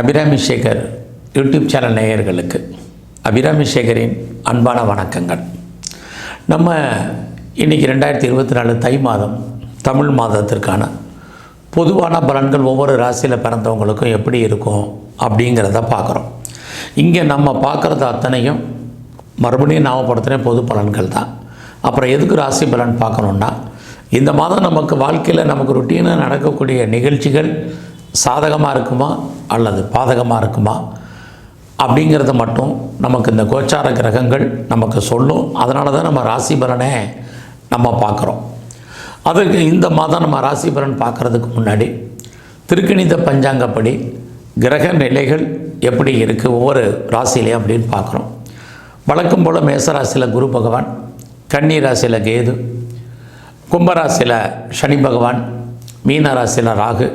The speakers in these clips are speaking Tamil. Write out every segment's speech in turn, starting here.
அபிராமி சேகர் யூடியூப் சேனல் நேயர்களுக்கு. அபிராமி சேகரின் அன்பான வணக்கங்கள். நம்ம இன்றைக்கி ரெண்டாயிரத்தி இருபத்தி நாலு தை மாதம் தமிழ் மாதத்திற்கான பொதுவான பலன்கள் ஒவ்வொரு ராசியில் பிறந்தவங்களுக்கும் எப்படி இருக்கும் அப்படிங்கிறத பார்க்குறோம். இங்கே நம்ம பார்க்குறது அத்தனையும் மறுபடியும் நாமப்படுத்தின பொது பலன்கள் தான். அப்புறம் எதுக்கு ராசி பலன் பார்க்கணுன்னா இந்த மாதம் நமக்கு வாழ்க்கையில் நமக்கு ருட்டீனாக நடக்கக்கூடிய நிகழ்ச்சிகள் சாதகமாக இருக்குமா அல்லது பாதகமாக இருக்குமா? அப்படிங்கிறத மட்டும் நமக்கு இந்த கோச்சார கிரகங்கள் நமக்கு சொல்லும். அதனால தான் நம்ம ராசி பலனை நம்ம பார்க்குறோம். அதுக்கு இந்த மாதம் நம்ம ராசி பலன் பார்க்குறதுக்கு முன்னாடி திருக்கணித பஞ்சாங்கப்படி கிரக நிலைகள் எப்படி இருக்குது ஒவ்வொரு ராசியிலையும் அப்படின்னு பார்க்குறோம். வழக்கம் போல் மேசராசியில் குரு பகவான் கன்னி ராசியில் கேது கும்பராசியில் சனி பகவான் மீன ராசியில் ராகு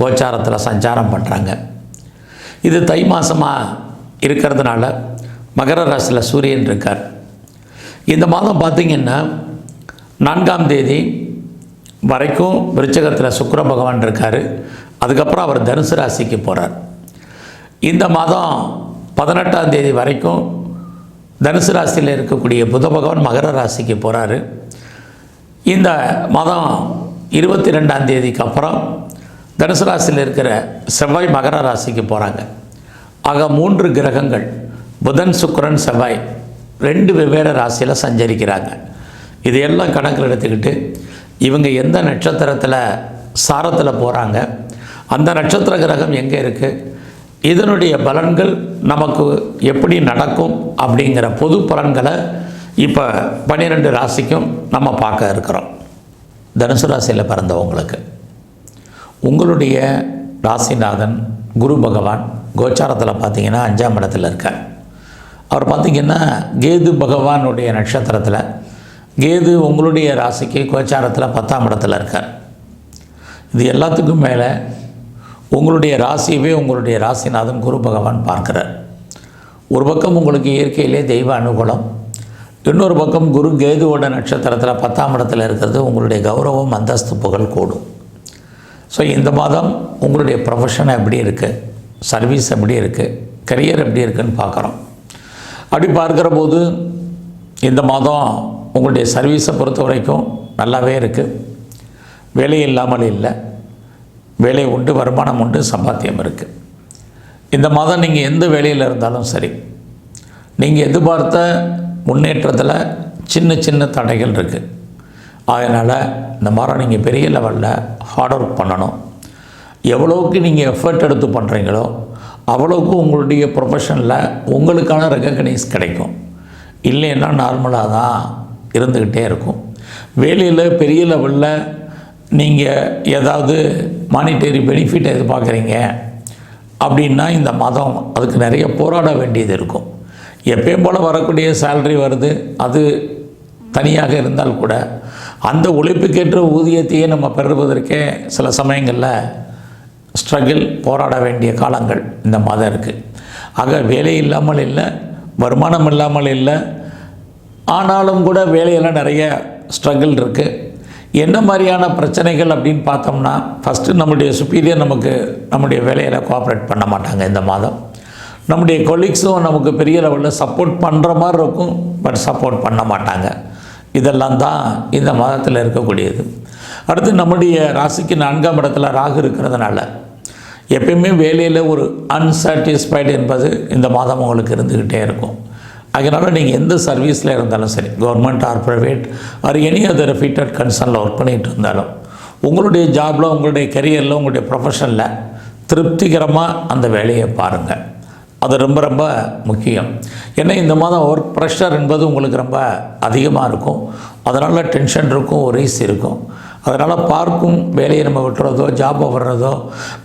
கோச்சாரத்தில் சஞ்சாரம் பண்ணுறாங்க இது தை மாதமாக இருக்கிறதுனால மகர ராசியில் சூரியன் இருக்கார். இந்த மாதம் பார்த்திங்கன்னா நான்காம் தேதி வரைக்கும் விருச்சகத்தில் சுக்கர பகவான் இருக்கார். அதுக்கப்புறம் அவர் தனுசு ராசிக்கு போகிறார் இந்த மாதம் பதினெட்டாம் தேதி வரைக்கும் தனுசு ராசியில் இருக்கக்கூடிய புத பகவான் மகர ராசிக்கு போகிறாரு இந்த மாதம் இருபத்தி ரெண்டாம் தேதிக்கு அப்புறம் தனுசு ராசியில் இருக்கிற செவ்வாய் மகர ராசிக்கு போகிறாங்க ஆக மூன்று கிரகங்கள் புதன் சுக்கரன் செவ்வாய் ரெண்டு வெவ்வேறு ராசியில் சஞ்சரிக்கிறாங்க. இதையெல்லாம் கணக்கில் எடுத்துக்கிட்டு இவங்க எந்த நட்சத்திரத்தில் சாரத்தில் போகிறாங்க அந்த நட்சத்திர கிரகம் எங்கே இருக்குது இதனுடைய பலன்கள் நமக்கு எப்படி நடக்கும் அப்படிங்கிற பொது பலன்களை இப்போ பன்னிரெண்டு ராசிக்கும் நம்ம பார்க்க இருக்கிறோம். தனுசு ராசியில் பிறந்தவங்களுக்கு. உங்களுடைய ராசிநாதன் குரு பகவான் கோச்சாரத்தில் பார்த்தீங்கன்னா அஞ்சாம் இடத்துல இருக்கார். அவர் பார்த்தீங்கன்னா கேது பகவானுடைய நட்சத்திரத்தில் கேது உங்களுடைய ராசிக்கு கோச்சாரத்தில் பத்தாம் இடத்துல இருக்கார். இது எல்லாத்துக்கும் மேலே உங்களுடைய ராசியவே உங்களுடைய ராசிநாதன் குரு பகவான் பார்க்குறார். ஒரு பக்கம் உங்களுக்கு இயற்கையிலே தெய்வ அனுகூலம் இன்னொரு பக்கம் குரு கேதுவோட நட்சத்திரத்தில் பத்தாம் இடத்துல இருக்கிறது உங்களுடைய கௌரவம் அந்தஸ்து புகழ் கூடும். ஸோ இந்த மாதம் உங்களுடைய ப்ரொஃபஷன் எப்படி இருக்குது சர்வீஸ் எப்படி இருக்குது கரியர் எப்படி இருக்குதுன்னு பார்க்குறோம். அப்படி பார்க்குற போது இந்த மாதம் உங்களுடைய சர்வீஸை பொறுத்த வரைக்கும் நல்லாவே இருக்குது வேலை இல்லாமல் இல்லை. வேலை உண்டு வருமானம் உண்டு சம்பாத்தியம் இருக்குது இந்த மாதம் நீங்கள் எந்த வேலையில் இருந்தாலும் சரி நீங்கள் எதிர்பார்த்த முன்னேற்றத்தில் சின்ன சின்ன தடைகள் இருக்குது அதனால் இந்த மாதிரி நீங்கள் பெரிய லெவலில் ஹார்ட் ஒர்க் பண்ணணும். எவ்வளோவுக்கு நீங்கள் எஃபர்ட் எடுத்து பண்ணுறீங்களோ அவ்வளோக்கு உங்களுடைய ப்ரொஃபஷனில் உங்களுக்கான ரெக்கக்னைஸ் கிடைக்கும். இல்லைன்னா நார்மலாக தான் இருந்துக்கிட்டே இருக்கும். வேலையில் பெரிய லெவலில் நீங்கள் ஏதாவது மானிட்டரி பெனிஃபிட் எதிர்பார்க்குறீங்க அப்படின்னா இந்த மதம் அதுக்கு நிறைய போராட வேண்டியது இருக்கும். எப்பயும் போல் வரக்கூடிய சேல்ரி வருது. அது தனியாக இருந்தால் கூட அந்த உழைப்புக்கேற்ற ஊதியத்தையே நம்ம பெறுவதற்கே சில சமயங்களில் ஸ்ட்ரகிள் போராட வேண்டிய காலங்கள் இந்த மாதம் இருக்குது ஆக வேலை இல்லாமல் இல்லை வருமானம் இல்லாமல் இல்லை ஆனாலும் கூட வேலையெல்லாம் நிறைய ஸ்ட்ரகிள் இருக்குது என்ன மாதிரியான பிரச்சனைகள் அப்படின்னு பார்த்தோம்னா ஃபஸ்ட்டு நம்முடைய சுப்பீரியர் நமக்கு நம்முடைய வேலையில் கோஆப்ரேட் பண்ண மாட்டாங்க இந்த மாதம். நம்முடைய கொலீக்ஸும் நமக்கு பெரிய லெவலில் சப்போர்ட் பண்ணுற மாதிரி இருக்கும் பட் சப்போர்ட் பண்ண மாட்டாங்க. இதெல்லாம் தான் இந்த மாதத்தில் இருக்கக்கூடியது. அடுத்து நம்முடைய ராசிக்கு நான்காம் இடத்துல ராகு இருக்கிறதுனால எப்பயுமே வேலையில் ஒரு அன்சாட்டிஸ்ஃபைடு என்பது இந்த மாதம் உங்களுக்கு இருந்துக்கிட்டே இருக்கும். அதனால் நீங்கள் எந்த சர்வீஸில் இருந்தாலும் சரி government or private or any other fitted கன்சர்னில் work பண்ணிகிட்டு இருந்தாலும் உங்களுடைய ஜாபில் உங்களுடைய கரியரில் உங்களுடைய ப்ரொஃபஷனில் திருப்திகரமாக அந்த வேலையை பாருங்கள் அது ரொம்ப ரொம்ப முக்கியம். ஏன்னா இந்த மாதம் ஒர்க் ப்ரெஷர் என்பது உங்களுக்கு ரொம்ப அதிகமாக இருக்கும். அதனால் டென்ஷன் இருக்கும் ஒரேஸ் இருக்கும். அதனால் பார்க்கும் வேலையை நம்ம விட்டுறதோ ஜாப்பை வர்றதோ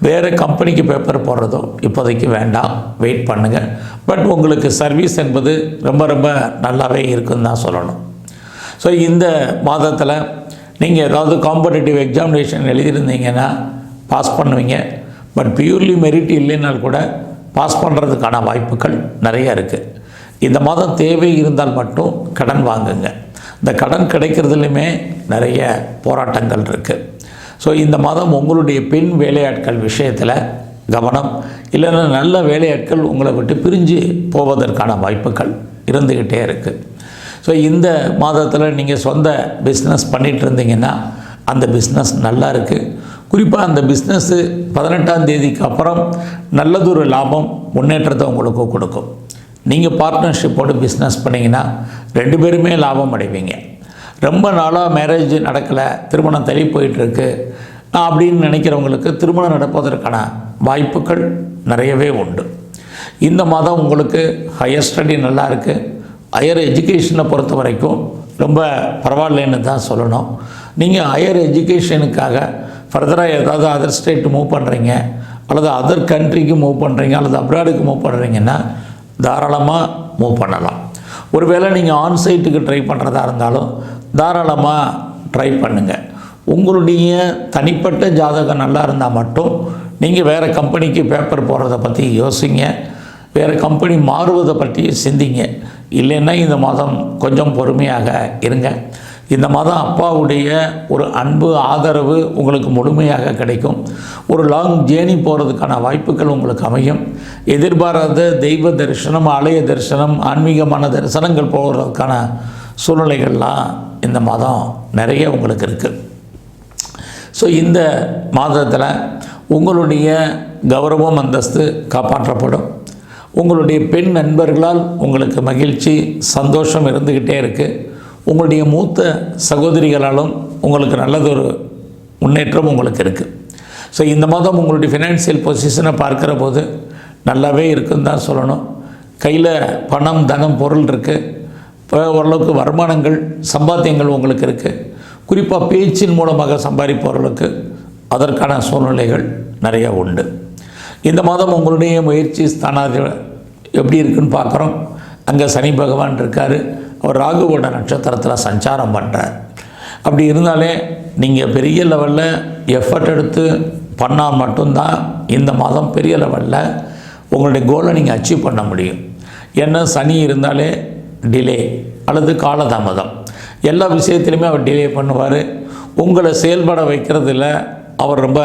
வேறு கம்பெனிக்கு பேப்பர் போடுறதோ இப்போதைக்கு வேண்டாம். வெயிட் பண்ணுங்கள் பட் உங்களுக்கு சர்வீஸ் என்பது ரொம்ப ரொம்ப நல்லாவே இருக்குன்னு தான் சொல்லணும். ஸோ இந்த மாதத்தில் நீங்கள் ஏதாவது காம்படிட்டிவ் எக்ஸாமினேஷன் எழுதியிருந்தீங்கன்னா பாஸ் பண்ணுவீங்க. பட் பியூர்லி மெரிட் இல்லைனால் கூட பாஸ் பண்ணுறதுக்கான வாய்ப்புகள் நிறைய இருக்குது இந்த மாதம் தேவை இருந்தால் மட்டும் கடன் வாங்குங்க. இந்த கடன் கிடைக்கிறதுலையுமே நிறைய போராட்டங்கள் இருக்குது ஸோ இந்த மாதம் உங்களுடைய பெண் வேலையாட்கள் விஷயத்தில் கவனம் இல்லைன்னா நல்ல வேலையாட்கள் உங்களை விட்டு பிரிஞ்சு போவதற்கான வாய்ப்புகள் இருந்துக்கிட்டே இருக்குது ஸோ இந்த மாதத்தில் நீங்கள் சொந்த பிஸ்னஸ் பண்ணிகிட்டு இருந்தீங்கன்னா அந்த பிஸ்னஸ் நல்லா இருக்குது குறிப்பாக அந்த பிஸ்னஸ்ஸு பதினெட்டாம் தேதிக்கு அப்புறம் நல்லதொரு லாபம் முன்னேற்றத்தை உங்களுக்கு கொடுக்கும். நீங்கள் பார்ட்னர்ஷிப்போடு பிஸ்னஸ் பண்ணிங்கன்னா ரெண்டு பேருமே லாபம் அடைவீங்க. ரொம்ப நாளாக மேரேஜ் நடக்கலை திருமணம் தள்ளி போயிட்டுருக்கு. அப்படின்னு நினைக்கிறவங்களுக்கு திருமணம் நடப்பதற்கான வாய்ப்புகள் நிறையவே உண்டு. இந்த மாதம் உங்களுக்கு ஹையர் ஸ்டடி நல்லா இருக்குது ஹையர் எஜுகேஷனை பொறுத்த வரைக்கும் ரொம்ப பரவாயில்லைன்னு தான் சொல்லணும். நீங்கள் ஹையர் எஜுகேஷனுக்காக ஃபர்தராக ஏதாவது அதர் ஸ்டேட் மூவ் பண்ணுறீங்க அல்லது அதர் கண்ட்ரிக்கு மூவ் பண்ணுறீங்க அல்லது அப்ராடுக்கு மூவ் பண்ணுறீங்கன்னா தாராளமாக மூவ் பண்ணலாம். ஒருவேளை நீங்கள் ஆன்சைட்டுக்கு ட்ரை பண்ணுறதா இருந்தாலும் தாராளமாக ட்ரை பண்ணுங்கள் உங்களுடைய தனிப்பட்ட ஜாதகம் நல்லா இருந்தால் மட்டும் நீங்கள் வேறு கம்பெனிக்கு பேப்பர் போடுறத பற்றி யோசிங்க. வேறு கம்பெனி மாறுவதை பற்றி சிந்திங்க. இல்லைன்னா இந்த மாதம் கொஞ்சம் பொறுமையாக இருங்க. இந்த மாதம் அப்பாவுடைய ஒரு அன்பு ஆதரவு உங்களுக்கு முழுமையாக கிடைக்கும். ஒரு லாங் ஜேர்னி போகிறதுக்கான வாய்ப்புகள் உங்களுக்கு அமையும். எதிர்பாராத தெய்வ தரிசனம் ஆலய தரிசனம் ஆன்மீகமான தரிசனங்கள் போகிறதுக்கான சூழ்நிலைகள்லாம் இந்த மாதம் நிறைய உங்களுக்கு இருக்குது ஸோ இந்த மாதத்தில் உங்களுடைய கௌரவம் அந்தஸ்து காப்பாற்றப்படும். உங்களுடைய பெண் நண்பர்களால் உங்களுக்கு மகிழ்ச்சி சந்தோஷம் இருந்துக்கிட்டே இருக்குது உங்களுடைய மூத்த சகோதரிகளாலும் உங்களுக்கு நல்லதொரு முன்னேற்றம் உங்களுக்கு இருக்குது ஸோ இந்த மாதம் உங்களுடைய ஃபினான்சியல் பொசிஷனை பார்க்குற போது நல்லாவே இருக்குன்னு தான் சொல்லணும். கையில் பணம் தனம் பொருள் இருக்குது இப்போ ஓரளவுக்கு வருமானங்கள் சம்பாத்தியங்கள் உங்களுக்கு இருக்குது குறிப்பாக பேச்சின் மூலமாக சம்பாதிப்பவர்களுக்கு அதற்கான சூழ்நிலைகள் நிறைய உண்டு. இந்த மாதம் உங்களுடைய முயற்சி ஸ்தானாதி எப்படி இருக்குன்னு பார்க்குறோம். அங்கே சனி பகவான் இருக்கார். அவர் ராகுவோட நட்சத்திரத்தில் சஞ்சாரம் பண்ணுறார் அப்படி இருந்தாலே நீங்கள் பெரிய லெவலில் எஃபர்ட் எடுத்து பண்ணால் மட்டும்தான் இந்த மாதம் பெரிய லெவலில் உங்களுடைய கோலை நீங்கள் அச்சீவ் பண்ண முடியும். ஏன்னா சனி இருந்தாலே டிலே அல்லது காலதாமதம். எல்லா விஷயத்துலையுமே அவர் டிலே பண்ணுவார். உங்களை செயல்பட வைக்கிறதுல அவர் ரொம்ப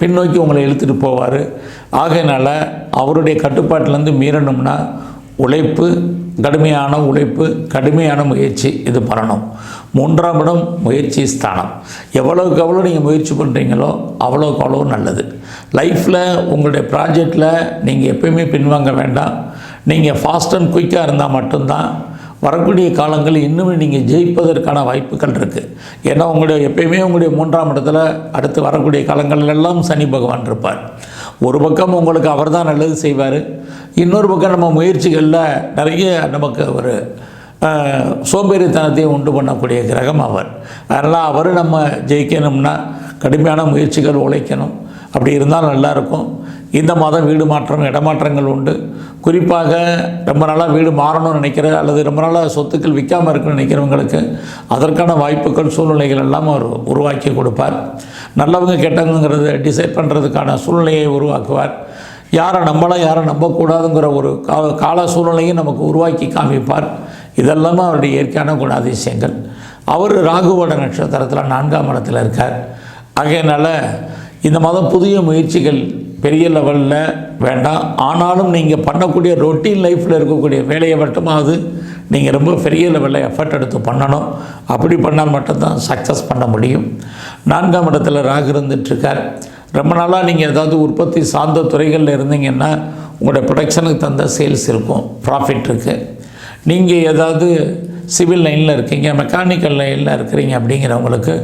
பின்னோக்கி உங்களை இழுத்துட்டு போவார். ஆகையினால அவருடைய கட்டுப்பாட்டிலேருந்து மீறணும்னா உழைப்பு கடுமையான உழைப்பு கடுமையான முயற்சி இது பண்ணணும். மூன்றாம் இடம் முயற்சி ஸ்தானம். எவ்வளோக்கு எவ்வளோ நீங்கள் முயற்சி பண்ணுறீங்களோ அவ்வளோக்கு அவ்வளோ நல்லது. லைஃப்பில் உங்களுடைய ப்ராஜெக்டில் நீங்கள் எப்பயுமே பின்வாங்க வேண்டாம். நீங்கள் ஃபாஸ்ட் அண்ட் குயிக்காக இருந்தால் மட்டும்தான் வரக்கூடிய காலங்கள் இன்னுமே நீங்கள் ஜெயிப்பதற்கான வாய்ப்புகள் இருக்குது ஏன்னா உங்களுடைய எப்பயுமே உங்களுடைய மூன்றாம் இடத்துல அடுத்து வரக்கூடிய காலங்கள் எல்லாம் சனி பகவான் இருப்பார். ஒரு பக்கம் உங்களுக்கு அவர் தான் நல்லது செய்வார் இன்னொரு பக்கம் நம்ம முயற்சிகளில் நிறைய நமக்கு ஒரு சோம்பேறித்தனத்தையும் உண்டு பண்ணக்கூடிய கிரகம் அவர். அதனால் அவர் நம்ம ஜெயிக்கணும்னா கடுமையான முயற்சிகள் உழைக்கணும். அப்படி இருந்தால் நல்லாயிருக்கும் இந்த மாதம் வீடு மாற்றம் இடமாற்றங்கள் உண்டு. குறிப்பாக ரொம்ப நாளாக வீடு மாறணும்னு நினைக்கிற அல்லது ரொம்ப நாளாக சொத்துக்கள் விற்காமல் இருக்குன்னு நினைக்கிறவங்களுக்கு அதற்கான வாய்ப்புகள் சூழ்நிலைகள் எல்லாம் அவர் உருவாக்கி கொடுப்பார். நல்லவங்க கெட்டவங்கிறத டிசைட் பண்ணுறதுக்கான சூழ்நிலையை உருவாக்குவார். யாரை நம்பலாம் யாரை நம்பக்கூடாதுங்கிற ஒரு கால கால சூழ்நிலையும் நமக்கு உருவாக்கி காமிப்பார். இதெல்லாமே அவருடைய இயற்கையான குணாதிசயங்கள். அவர் ராகுவோட நட்சத்திரத்தில் நான்காம் இடத்தில் இருக்கார். ஆகையினால இந்த மாதம் புதிய முயற்சிகள் பெரிய லெவலில் வேண்டாம். ஆனாலும் நீங்கள் பண்ணக்கூடிய ரொட்டீன் லைஃப்பில் இருக்கக்கூடிய வேலையை மட்டுமாவது நீங்கள் ரொம்ப பெரிய லெவலில் எஃபர்ட் எடுத்து பண்ணணும். அப்படி பண்ணால் மட்டும்தான் சக்ஸஸ் பண்ண முடியும். நான்காம் இடத்துல ராகு இருந்துட்டுருக்கார். ரொம்ப நாளாக நீங்கள் ஏதாவது உற்பத்தி சார்ந்த துறைகளில் இருந்தீங்கன்னா உங்களுடைய ப்ரொடக்ஷனுக்கு தந்த சேல்ஸ் இருக்கும். ப்ராஃபிட் இருக்குது நீங்கள் ஏதாவது சிவில் லைனில் இருக்கீங்க மெக்கானிக்கல் லைனில் இருக்கிறீங்க அப்படிங்கிறவங்களுக்கு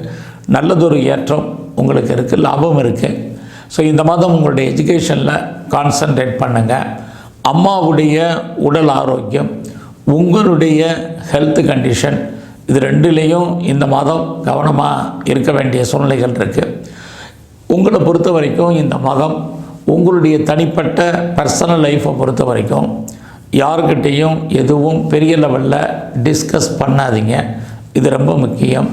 நல்லதொரு ஏற்றம் உங்களுக்கு இருக்குது லாபம் இருக்குது ஸோ இந்த மாதம் உங்களுடைய எஜுகேஷனில் கான்சன்ட்ரேட் பண்ணுங்கள் அம்மாவுடைய உடல் ஆரோக்கியம் உங்களுடைய ஹெல்த் கண்டிஷன் இது ரெண்டுலேயும் இந்த மாதம் கவனமாக இருக்க வேண்டிய சூழ்நிலைகள் இருக்குது உங்களை பொறுத்த வரைக்கும் இந்த மாதம் உங்களுடைய தனிப்பட்ட பர்சனல் லைஃப்பை பொறுத்த வரைக்கும் யாருக்கிட்டேயும் எதுவும் பெரிய லெவலில் டிஸ்கஸ் பண்ணாதீங்க. இது ரொம்ப முக்கியம்.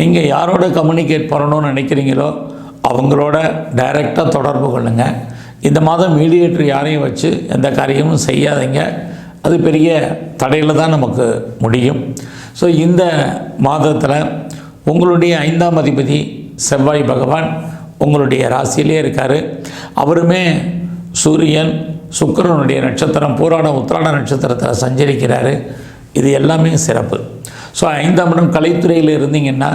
நீங்கள் யாரோட கம்யூனிகேட் பண்ணணும்னு நினைக்கிறீங்களோ அவங்களோட டைரெக்டாக தொடர்பு கொள்ளுங்கள் இந்த மாதம் மீடியேட்டர் யாரையும் வச்சு எந்த காரியமும் செய்யாதீங்க. அது பெரிய தடையில் தான் நமக்கு முடியும். ஸோ இந்த மாதத்தில் உங்களுடைய ஐந்தாம் அதிபதி செவ்வாய் பகவான் உங்களுடைய ராசியிலே இருக்கார். அவருமே சூரியன் சுக்கிரனுடைய நட்சத்திரம் பூராட உத்திராட நட்சத்திரத்தில் சஞ்சரிக்கிறாரு. இது எல்லாமே சிறப்பு. ஸோ ஐந்தாம் இடம் கலைத்துறையில் இருந்தீங்கன்னா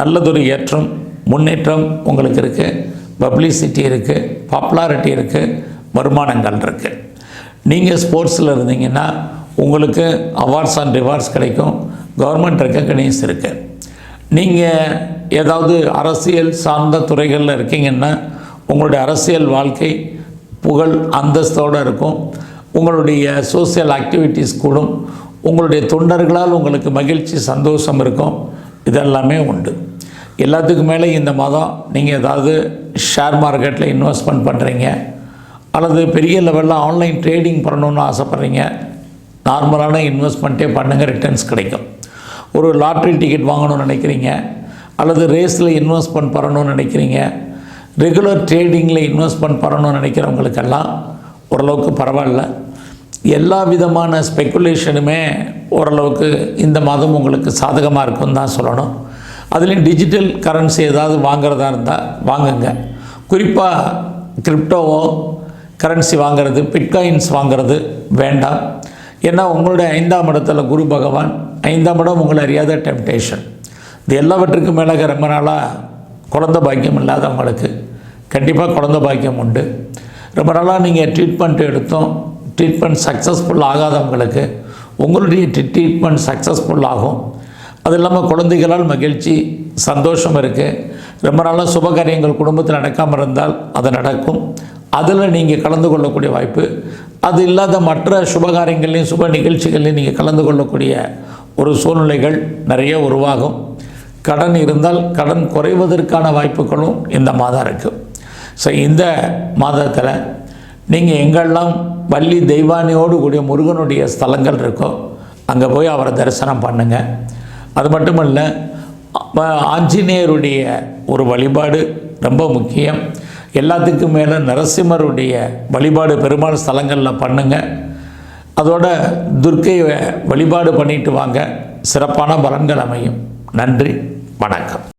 நல்லதொரு ஏற்றம் முன்னேற்றம் உங்களுக்கு இருக்குது பப்ளிசிட்டி இருக்குது பாப்புலாரிட்டி இருக்குது வருமானங்கள் இருக்குது நீங்கள் ஸ்போர்ட்ஸில் இருந்தீங்கன்னா உங்களுக்கு அவார்ட்ஸ் அண்ட் ரிவார்ட்ஸ் கிடைக்கும். கவர்மெண்ட் ரெக்கக்னைஸ் இருக்குது நீங்கள் ஏதாவது அரசியல் சார்ந்த துறைகளில் இருக்கீங்கன்னா உங்களுடைய அரசியல் வாழ்க்கை புகழ் அந்தஸ்தோடு இருக்கும். உங்களுடைய சோசியல் ஆக்டிவிட்டீஸ் கூடும். உங்களுடைய தொண்டர்களால் உங்களுக்கு மகிழ்ச்சி சந்தோஷம் இருக்கும். இதெல்லாமே உண்டு. எல்லாத்துக்கும் மேலே இந்த மாதம் நீங்கள் ஏதாவது ஷேர் மார்க்கெட்டில் இன்வெஸ்ட்மெண்ட் பண்ணுறீங்க அல்லது பெரிய லெவலில் ஆன்லைன் ட்ரேடிங் பண்ணணுன்னு ஆசைப்பட்றீங்க நார்மலான இன்வெஸ்ட்மெண்ட்டே பண்ணுங்கள் ரிட்டர்ன்ஸ் கிடைக்கும். ஒரு லாட்ரி டிக்கெட் வாங்கணும்னு நினைக்கிறீங்க அல்லது ரேஸில் இன்வெஸ்ட்மெண்ட் பண்ணணும்னு நினைக்கிறீங்க ரெகுலர் ட்ரேடிங்கில் இன்வெஸ்ட்மெண்ட் பண்ணணும்னு நினைக்கிறவங்களுக்கெல்லாம் ஓரளவுக்கு பரவாயில்ல. எல்லா விதமான ஸ்பெக்குலேஷனுமே ஓரளவுக்கு இந்த மாதம் உங்களுக்கு சாதகமாக இருக்குன்னு தான் சொல்லணும். அதுலேயும் டிஜிட்டல் கரன்சி ஏதாவது வாங்குறதா இருந்தால் வாங்குங்க. குறிப்பாக கிரிப்டோவோ கரன்சி வாங்குறது பிட்காயின்ஸ் வாங்குறது வேண்டாம். ஏன்னா உங்களுடைய ஐந்தாம் இடத்துல குரு பகவான் ஐந்தாம் இடம் உங்களை அறியாத டெம்டேஷன் இது எல்லாவற்றுக்கும் மேலாக ரொம்ப நாளாக குழந்த பாக்கியம் இல்லாதவங்களுக்கு கண்டிப்பாக குழந்த பாக்கியம் உண்டு. ரொம்ப நாளாக நீங்கள் ட்ரீட்மெண்ட் எடுத்தோம் ட்ரீட்மெண்ட் சக்ஸஸ்ஃபுல் ஆகாதவங்களுக்கு உங்களுடைய ட்ரீட்மெண்ட் சக்ஸஸ்ஃபுல் ஆகும். அது இல்லாமல் குழந்தைகளால் மகிழ்ச்சி சந்தோஷம் இருக்குது ரொம்ப நாளாக சுபகாரியங்கள் குடும்பத்தில் நடக்காமல் இருந்தால் அது நடக்கும். அதில் நீங்கள் கலந்து கொள்ளக்கூடிய வாய்ப்பு. அது இல்லாத மற்ற சுபகாரியங்கள்லையும் சுப நிகழ்ச்சிகள்லையும் நீங்கள் கலந்து கொள்ளக்கூடிய ஒரு சூழ்நிலைகள் நிறைய உருவாகும். கடன் இருந்தால் கடன் குறைவதற்கான வாய்ப்புகளும் இந்த மாதம் இருக்குது ஸோ இந்த மாதத்தில் நீங்கள் எங்கெல்லாம் வள்ளி தெய்வானியோடு கூடிய முருகனுடைய ஸ்தலங்கள் இருக்கோ அங்கே போய் அவரை தரிசனம் பண்ணுங்கள் அது மட்டும் இல்லை ஆஞ்சநேயருடைய ஒரு வழிபாடு ரொம்ப முக்கியம். எல்லாத்துக்கும் மேலே நரசிம்மருடைய வழிபாடு பெருமாள் ஸ்தலங்களில் பண்ணுங்கள் அதோட துர்க்கையை வழிபாடு பண்ணிட்டு வாங்க. சிறப்பான பலன்கள் அமையும். நன்றி வணக்கம்.